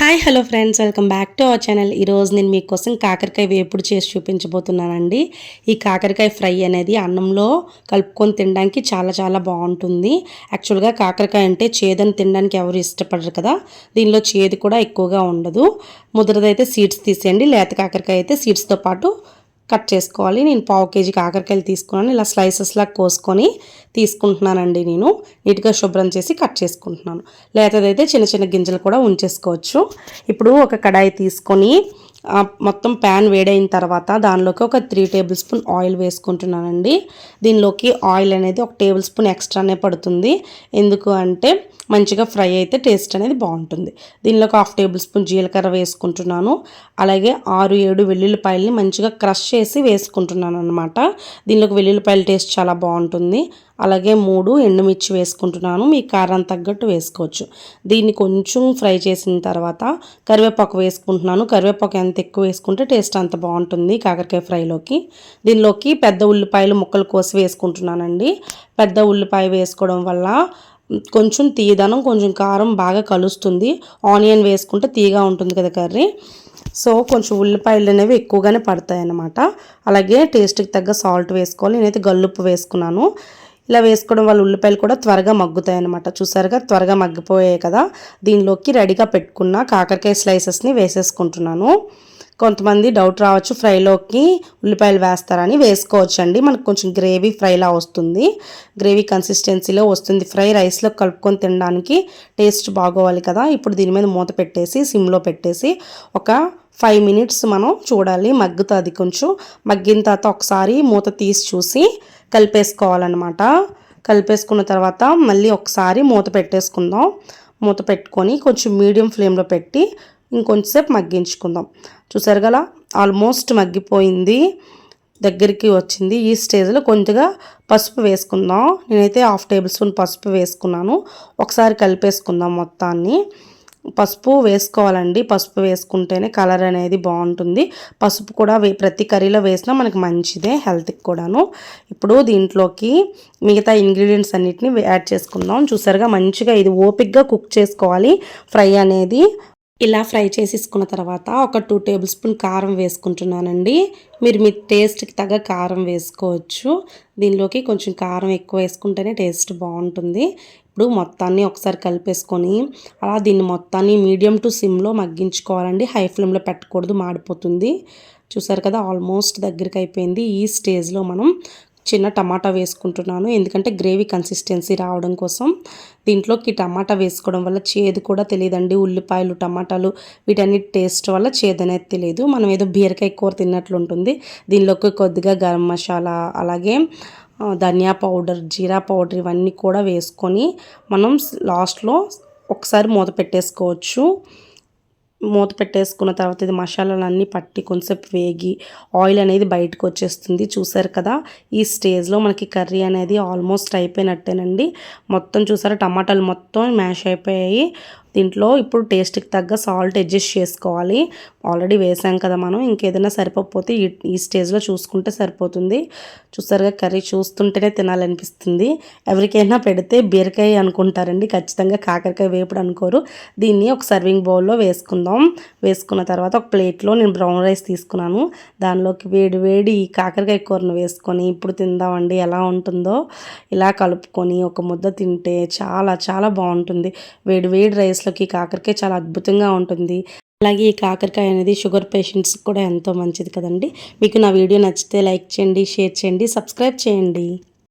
Hi hello friends. Welcome back to our channel. ఈరోజు నేను మీకోసం కాకరకాయ వేపుడు చేసి చూపించబోతున్నానండి. ఈ కాకరకాయ ఫ్రై అనేది అన్నంలో కలుపుకొని తినడానికి చాలా చాలా బాగుంటుంది. యాక్చువల్గా కాకరకాయ అంటే చేదని తినడానికి ఎవరు ఇష్టపడరు కదా. దీనిలో చేదు కూడా ఎక్కువగా ఉండదు. ముద్రదైతే సీడ్స్ తీసేయండి. లేత కాకరకాయ అయితే సీడ్స్తో పాటు కట్ చేసుకోవాలి. నేను పావు కేజీ కాకరకాయలు తీసుకున్నాను. ఇలా స్లైసెస్లా కోసుకొని తీసుకుంటున్నానండి నేను. నీట్గా శుభ్రం చేసి కట్ చేసుకుంటున్నాను. లేతదైతే చిన్న చిన్న గింజలు కూడా ఉంచేసుకోవచ్చు. ఇప్పుడు ఒక కడాయి తీసుకొని మొత్తం ప్యాన్ వేడైన తర్వాత దానిలోకి ఒక త్రీ టేబుల్ స్పూన్ ఆయిల్ వేసుకుంటున్నానండి. దీనిలోకి ఆయిల్ అనేది ఒక టేబుల్ స్పూన్ ఎక్స్ట్రానే పడుతుంది. ఎందుకు అంటే మంచిగా ఫ్రై అయితే టేస్ట్ అనేది బాగుంటుంది. దీనిలోకి హాఫ్ టేబుల్ స్పూన్ జీలకర్ర వేసుకుంటున్నాను. అలాగే ఆరు ఏడు వెల్లుల్లిపాయలని మంచిగా క్రష్ చేసి వేసుకుంటున్నాను అనమాట దీనిలోకి వెల్లుల్లిపాయల టేస్ట్ చాలా బాగుంటుంది. అలాగే మూడు ఎండుమిర్చి వేసుకుంటున్నాను. మీ కారం తగ్గట్టు వేసుకోవచ్చు. దీన్ని కొంచెం ఫ్రై చేసిన తర్వాత కరివేపాకు వేసుకుంటున్నాను. కరివేపాకు ఎంత ఎక్కువ వేసుకుంటే టేస్ట్ అంత బాగుంటుంది కాకరకాయ ఫ్రైలోకి. దీనిలోకి పెద్ద ఉల్లిపాయలు ముక్కలు కోసి వేసుకుంటున్నానండి. పెద్ద ఉల్లిపాయ వేసుకోవడం వల్ల కొంచెం తీయదనం కొంచెం కారం బాగా కలుస్తుంది. ఆనియన్ వేసుకుంటే తీగా ఉంటుంది కదా కర్రీ. సో కొంచెం ఉల్లిపాయలు అనేవి ఎక్కువగానే పడతాయి అన్నమాట అలాగే టేస్ట్కి తగ్గ సాల్ట్ వేసుకోవాలి. నేనైతే గల్లుప్పు వేసుకున్నాను. ఇలా వేసుకోవడం వల్ల ఉల్లిపాయలు కూడా త్వరగా మగ్గుతాయి అనమాట చూసారుగా? త్వరగా మగ్గిపోయాయి కదా. దీనిలోకి రెడీగా పెట్టుకున్న కాకరకాయ స్లైసెస్ని వేసేసుకుంటున్నాను. కొంతమంది డౌట్ రావచ్చు ఫ్రైలోకి ఉల్లిపాయలు వేస్తారని. వేసుకోవచ్చు అండి మనకు కొంచెం గ్రేవీ ఫ్రైలా వస్తుంది. గ్రేవీ కన్సిస్టెన్సీలో వస్తుంది. ఫ్రై రైస్లో కలుపుకొని తినడానికి టేస్ట్ బాగోవాలి కదా. ఇప్పుడు దీని మీద మూత పెట్టేసి సిమ్లో పెట్టేసి ఒక ఫైవ్ మినిట్స్ మనం చూడాలి. మగ్గుతుంది కొంచెం. మగ్గిన తర్వాత ఒకసారి మూత తీసి చూసి కలిపేసుకోవాలన్నమాట. కలిపేసుకున్న తర్వాత మళ్ళీ ఒకసారి మూత పెట్టేసుకుందాం. మూత పెట్టుకొని కొంచెం మీడియం ఫ్లేమ్లో పెట్టి ఇంకొంచెంసేపు మగ్గించుకుందాం. చూసారు కదా? ఆల్మోస్ట్ మగ్గిపోయింది. దగ్గరికి వచ్చింది. ఈ స్టేజ్లో కొంచెంగా పసుపు వేసుకుందాం. నేనైతే హాఫ్ టేబుల్ స్పూన్ పసుపు వేసుకున్నాను. ఒకసారి కలిపేసుకుందాం మొత్తాన్ని. పసుపు వేసుకోవాలండి. పసుపు వేసుకుంటేనే కలర్ అనేది బాగుంటుంది. పసుపు కూడా ప్రతి కర్రీలో వేసినా మనకి మంచిదే హెల్త్కి కూడాను. ఇప్పుడు దీంట్లోకి మిగతా ఇంగ్రీడియంట్స్ అన్నిటిని యాడ్ చేసుకుందాం. చూసారుగా మంచిగా ఇది ఓపిక్గా కుక్ చేసుకోవాలి. ఫ్రై అనేది ఇలా ఫ్రై చేసేసుకున్న తర్వాత ఒక టూ టేబుల్ స్పూన్ కారం వేసుకుంటున్నానండి. మీరు మీ టేస్ట్కి తగ్గ కారం వేసుకోవచ్చు. దీనిలోకి కొంచెం కారం ఎక్కువ వేసుకుంటేనే టేస్ట్ బాగుంటుంది. ఇప్పుడు మొత్తాన్ని ఒకసారి కలిపేసుకొని అలా దీన్ని మొత్తాన్ని మీడియం టు సిమ్లో మగ్గించుకోవాలండి. హై ఫ్లేమ్లో పెట్టకూడదు మాడిపోతుంది. చూసారు కదా ఆల్మోస్ట్ దగ్గరికి అయిపోయింది. ఈ స్టేజ్లో మనం చిన్న టమాటా వేసుకుంటున్నాను. ఎందుకంటే గ్రేవీ కన్సిస్టెన్సీ రావడం కోసం దీంట్లోకి టమాటా వేసుకోవడం వల్ల చేదు కూడా తెలియదండి. ఉల్లిపాయలు టమాటాలు వీటన్ని టేస్ట్ వల్ల చేదు అనేది తెలియదు. మనం ఏదో బీరకాయ కూర తిన్నట్లు ఉంటుంది. దీనిలోకి కొద్దిగా గరం మసాలా అలాగే ధనియా పౌడర్ జీరా పౌడర్ ఇవన్నీ కూడా వేసుకొని మనం లాస్ట్లో ఒకసారి మూత పెట్టేసుకోవచ్చు. మూత పెట్టేసుకున్న తర్వాత ఇది మసాలాలన్నీ పట్టి కొంచెంసేపు వేగి ఆయిల్ అనేది బయటకు వచ్చేస్తుంది. చూసారు కదా? ఈ స్టేజ్లో మనకి కర్రీ అనేది ఆల్మోస్ట్ అయిపోయినట్టేనండి. మొత్తం చూసారా? టమాటాలు మొత్తం మ్యాష్ అయిపోయాయి. దీంట్లో ఇప్పుడు టేస్ట్కి తగ్గ సాల్ట్ అడ్జస్ట్ చేసుకోవాలి. ఆల్రెడీ వేసాం కదా మనం ఇంకేదైనా సరిపోతే ఈ స్టేజ్లో చూసుకుంటే సరిపోతుంది. చూసారుగా కర్రీ చూస్తుంటేనే తినాలనిపిస్తుంది. ఎవరికైనా పెడితే బీరకాయ అనుకుంటారండి ఖచ్చితంగా కాకరకాయ వేపుడు అనుకోరు. దీన్ని ఒక సర్వింగ్ బౌల్లో వేసుకుందాం. వేసుకున్న తర్వాత ఒక ప్లేట్లో నేను బ్రౌన్ రైస్ తీసుకున్నాను. దానిలోకి వేడి వేడి కాకరకాయ కూరను వేసుకొని ఇప్పుడు తిందామండి ఎలా ఉంటుందో. ఇలా కలుపుకొని ఒక ముద్ద తింటే చాలా చాలా బాగుంటుంది. వేడి వేడి రైస్లో రైస్లోకి కాకరకాయ చాలా అద్భుతంగా ఉంటుంది. అలాగే ఈ కాకరకాయ అనేది షుగర్ పేషెంట్స్కి కూడా ఎంతో మంచిది కదండి. మీకు నా వీడియో నచ్చితే లైక్ చేయండి షేర్ చేయండి సబ్స్క్రైబ్ చేయండి.